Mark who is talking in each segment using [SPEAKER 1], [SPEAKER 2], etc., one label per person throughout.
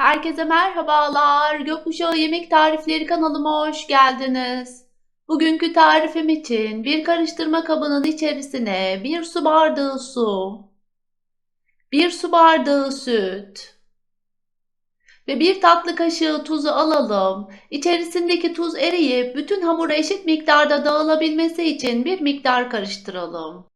[SPEAKER 1] Herkese merhabalar. Gökkuşağı Yemek Tarifleri kanalıma hoş geldiniz. Bugünkü tarifim için bir karıştırma kabının içerisine bir su bardağı su, bir su bardağı süt ve bir tatlı kaşığı tuzu alalım. İçerisindeki tuz eriyip bütün hamura eşit miktarda dağılabilmesi için bir miktar karıştıralım.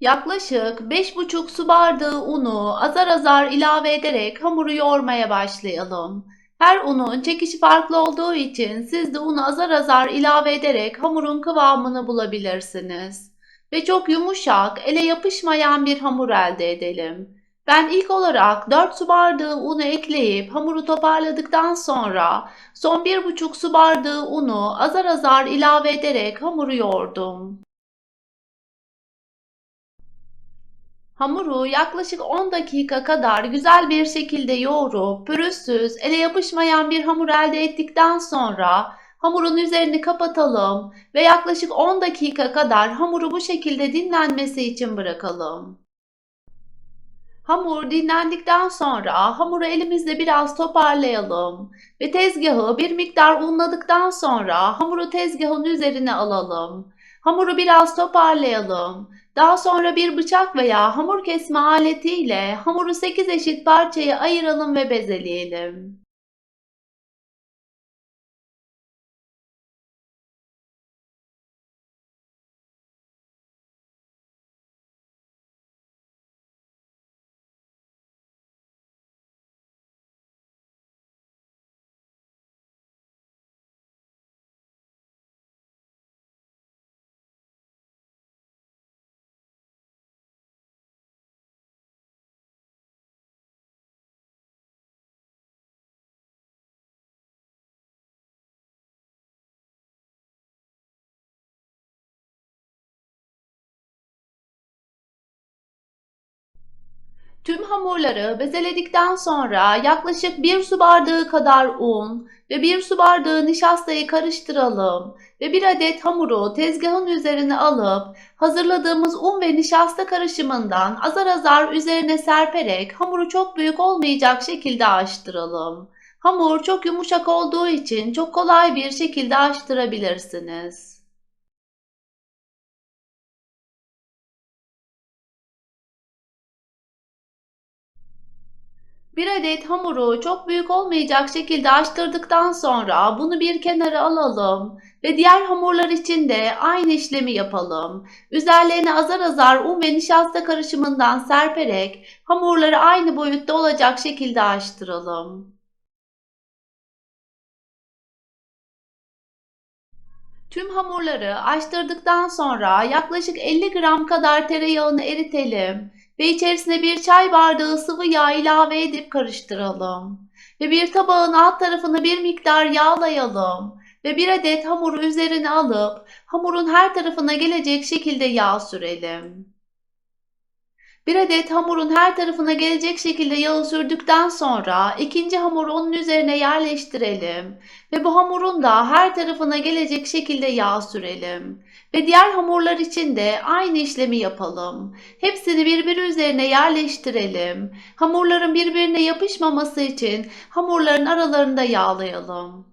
[SPEAKER 1] Yaklaşık 5,5 su bardağı unu azar azar ilave ederek hamuru yoğurmaya başlayalım. Her unun çekişi farklı olduğu için siz de unu azar azar ilave ederek hamurun kıvamını bulabilirsiniz. Ve çok yumuşak, ele yapışmayan bir hamur elde edelim. Ben ilk olarak 4 su bardağı unu ekleyip hamuru toparladıktan sonra son 1,5 su bardağı unu azar azar ilave ederek hamuru yoğurdum. Hamuru yaklaşık 10 dakika kadar güzel bir şekilde yoğurup pürüzsüz, ele yapışmayan bir hamur elde ettikten sonra hamurun üzerini kapatalım ve yaklaşık 10 dakika kadar hamuru bu şekilde dinlenmesi için bırakalım. Hamur dinlendikten sonra hamuru elimizle biraz toparlayalım ve tezgahı bir miktar unladıktan sonra hamuru tezgahın üzerine alalım. Hamuru biraz toparlayalım. Daha sonra bir bıçak veya hamur kesme aletiyle hamuru 8 eşit parçaya ayıralım ve bezeleyelim. Tüm hamurları bezeledikten sonra yaklaşık 1 su bardağı kadar un ve 1 su bardağı nişastayı karıştıralım ve bir adet hamuru tezgahın üzerine alıp hazırladığımız un ve nişasta karışımından azar azar üzerine serperek hamuru çok büyük olmayacak şekilde açtıralım. Hamur çok yumuşak olduğu için çok kolay bir şekilde açtırabilirsiniz. Bir adet hamuru çok büyük olmayacak şekilde açtırdıktan sonra bunu bir kenara alalım ve diğer hamurlar için de aynı işlemi yapalım. Üzerlerine azar azar un ve nişasta karışımından serperek hamurları aynı boyutta olacak şekilde açtıralım. Tüm hamurları açtırdıktan sonra yaklaşık 50 gram kadar tereyağını eritelim ve içerisine bir çay bardağı sıvı yağ ilave edip karıştıralım. Ve bir tabağın alt tarafını bir miktar yağlayalım ve bir adet hamuru üzerine alıp hamurun her tarafına gelecek şekilde yağ sürelim. Bir adet hamurun her tarafına gelecek şekilde yağı sürdükten sonra ikinci hamuru onun üzerine yerleştirelim ve bu hamurun da her tarafına gelecek şekilde yağ sürelim. Ve diğer hamurlar için de aynı işlemi yapalım. Hepsini birbiri üzerine yerleştirelim. Hamurların birbirine yapışmaması için hamurların aralarında yağlayalım.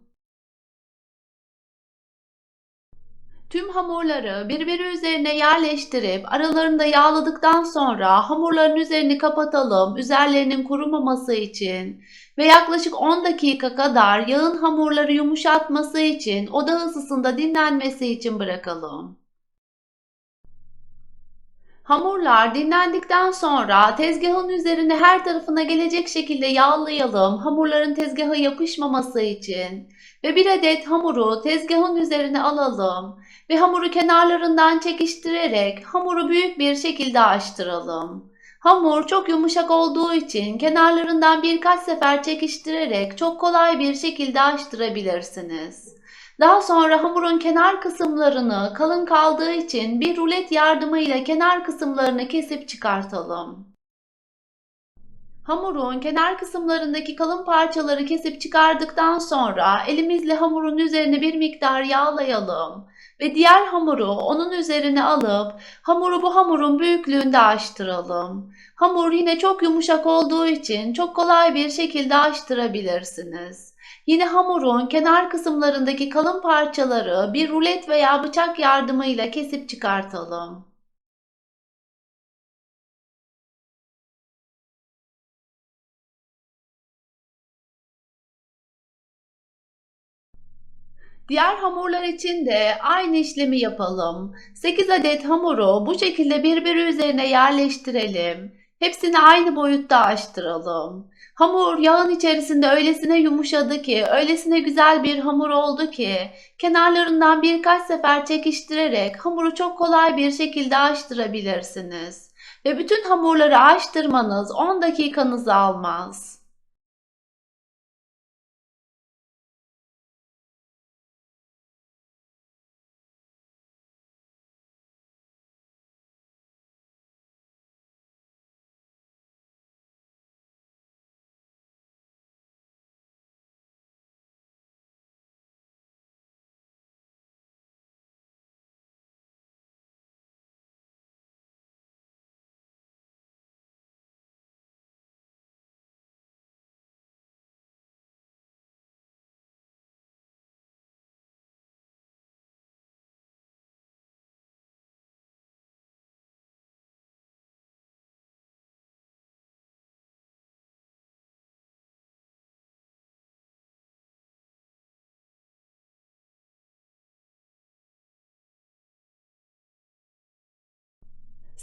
[SPEAKER 1] Tüm hamurları birbiri üzerine yerleştirip aralarında yağladıktan sonra hamurların üzerini kapatalım üzerlerinin kurumaması için ve yaklaşık 10 dakika kadar yağın hamurları yumuşatması için oda ısısında dinlenmesi için bırakalım. Hamurlar dinlendikten sonra tezgahın üzerine her tarafına gelecek şekilde yağlayalım hamurların tezgaha yapışmaması için ve bir adet hamuru tezgahın üzerine alalım ve hamuru kenarlarından çekiştirerek hamuru büyük bir şekilde açtıralım. Hamur çok yumuşak olduğu için kenarlarından birkaç sefer çekiştirerek çok kolay bir şekilde açtırabilirsiniz. Daha sonra hamurun kenar kısımlarını kalın kaldığı için bir rulet yardımıyla kenar kısımlarını kesip çıkartalım. Hamurun kenar kısımlarındaki kalın parçaları kesip çıkardıktan sonra elimizle hamurun üzerine bir miktar yağlayalım Ve diğer hamuru onun üzerine alıp hamuru bu hamurun büyüklüğünde açtıralım. Hamur yine çok yumuşak olduğu için çok kolay bir şekilde açtırabilirsiniz. Yine hamurun kenar kısımlarındaki kalın parçaları bir rulet veya bıçak yardımıyla kesip çıkartalım. Diğer hamurlar için de aynı işlemi yapalım. 8 adet hamuru bu şekilde birbiri üzerine yerleştirelim. Hepsini aynı boyutta açtıralım. Hamur yağın içerisinde öylesine yumuşadı ki, öylesine güzel bir hamur oldu ki, kenarlarından birkaç sefer çekiştirerek hamuru çok kolay bir şekilde açtırabilirsiniz. Ve bütün hamurları açtırmanız 10 dakikanızı almaz.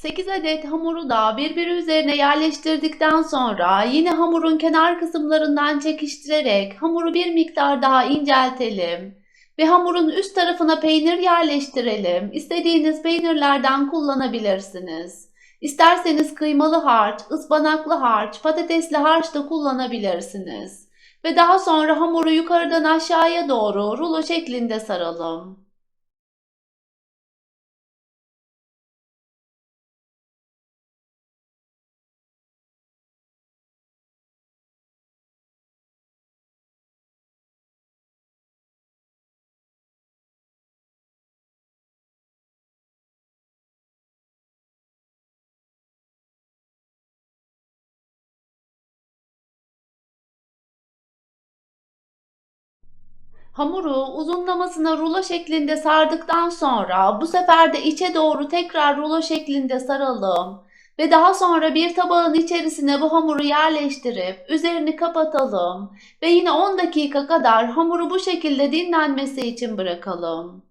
[SPEAKER 1] 8 adet hamuru da birbiri üzerine yerleştirdikten sonra yine hamurun kenar kısımlarından çekiştirerek hamuru bir miktar daha inceltelim ve hamurun üst tarafına peynir yerleştirelim. İstediğiniz peynirlerden kullanabilirsiniz. İsterseniz kıymalı harç, ıspanaklı harç, patatesli harç da kullanabilirsiniz. Ve daha sonra hamuru yukarıdan aşağıya doğru rulo şeklinde saralım. 'Hamuru uzunlamasına rulo şeklinde sardıktan sonra bu sefer de içe doğru tekrar rulo şeklinde saralım ve daha sonra bir tabağın içerisine bu hamuru yerleştirip üzerini kapatalım ve yine 10 dakika kadar hamuru bu şekilde dinlenmesi için bırakalım.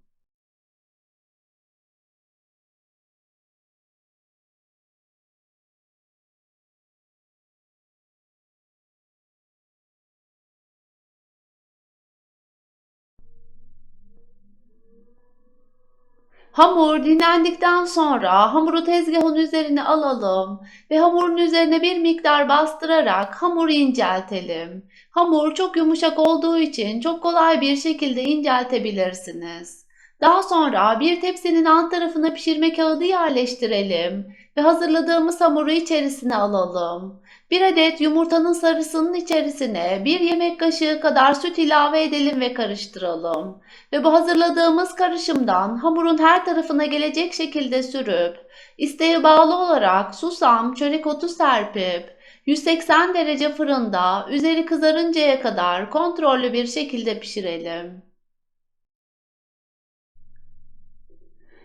[SPEAKER 1] Hamur dinlendikten sonra hamuru tezgahın üzerine alalım ve hamurun üzerine bir miktar bastırarak hamuru inceltelim. Hamur çok yumuşak olduğu için çok kolay bir şekilde inceltebilirsiniz. Daha sonra bir tepsinin alt tarafına pişirme kağıdı yerleştirelim ve hazırladığımız hamuru içerisine alalım. Bir adet yumurtanın sarısının içerisine bir yemek kaşığı kadar süt ilave edelim ve karıştıralım. Ve bu hazırladığımız karışımdan hamurun her tarafına gelecek şekilde sürüp, isteğe bağlı olarak susam, çörek otu serpip, 180 derece fırında üzeri kızarıncaya kadar kontrollü bir şekilde pişirelim.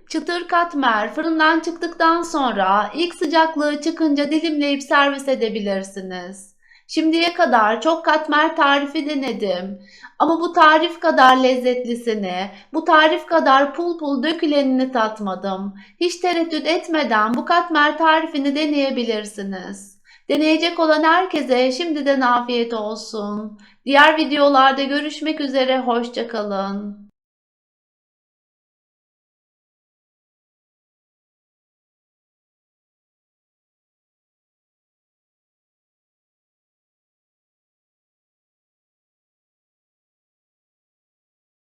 [SPEAKER 1] Çıtır katmer fırından çıktıktan sonra ilk sıcaklığı çıkınca dilimleyip servis edebilirsiniz. Şimdiye kadar çok katmer tarifi denedim. Ama bu tarif kadar lezzetlisini, bu tarif kadar pul pul dökülenini tatmadım. Hiç tereddüt etmeden bu katmer tarifini deneyebilirsiniz. Deneyecek olan herkese şimdiden afiyet olsun. Diğer videolarda görüşmek üzere, hoşçakalın.